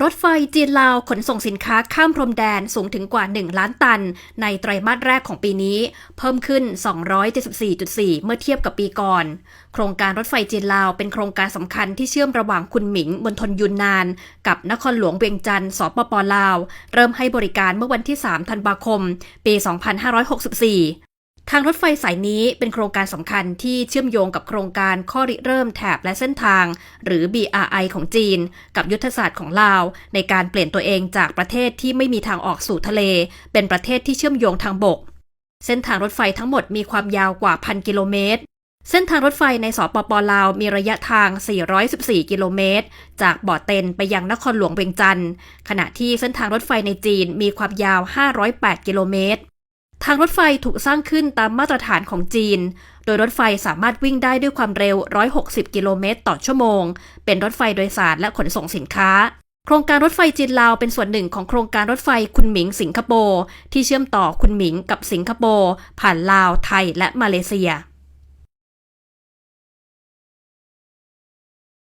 รถไฟจีนลาวขนส่งสินค้าข้ามพรมแดนสูงถึงกว่า 1 ล้านตัน ในไตรมาสแรกของปีนี้ เพิ่มขึ้น 274.4 เมื่อเทียบกับปีก่อน โครงการรถไฟจีนลาวเป็นโครงการสำคัญที่เชื่อมระหว่างคุนหมิงมณฑลยุนนาน กับนครหลวงเวียงจันทร์สปปลาว เริ่มให้บริการเมื่อวันที่ 3 ธันวาคม ปี 2564 ทางรถไฟสายนี้เป็นโครงการสำคัญที่เชื่อมโยงกับโครงการข้อริเริ่มแถบและเส้นทาง หรือ BRI ของจีน กับยุทธศาสตร์ของลาว ในการเปลี่ยนตัวเองจากประเทศที่ไม่มีทางออกสู่ทะเล เป็นประเทศที่เชื่อมโยงทางบก เส้นทางรถไฟทั้งหมดมีความยาวกว่าพันกิโลเมตรเส้นทางรถไฟในสปปลาวมีระยะทาง 414 กิโลเมตร จากบ่อเต็นไปยังนครหลวงเวียงจันทร์ ขณะที่เส้นทางรถไฟในจีนมีความยาว 508 กิโลเมตร ทางรถไฟถูกสร้างขึ้นตามมาตรฐานของจีน โดยรถไฟสามารถวิ่งได้ด้วยความเร็ว 160 กิโลเมตรต่อชั่วโมง เป็นรถไฟโดยสารและขนส่งสินค้า โครงการรถไฟจีนลาวเป็นส่วนหนึ่งของโครงการรถไฟคุนหมิงสิงคโปร์ที่เชื่อมต่อคุนหมิงกับสิงคโปร์ผ่านลาวไทยและมาเลเซีย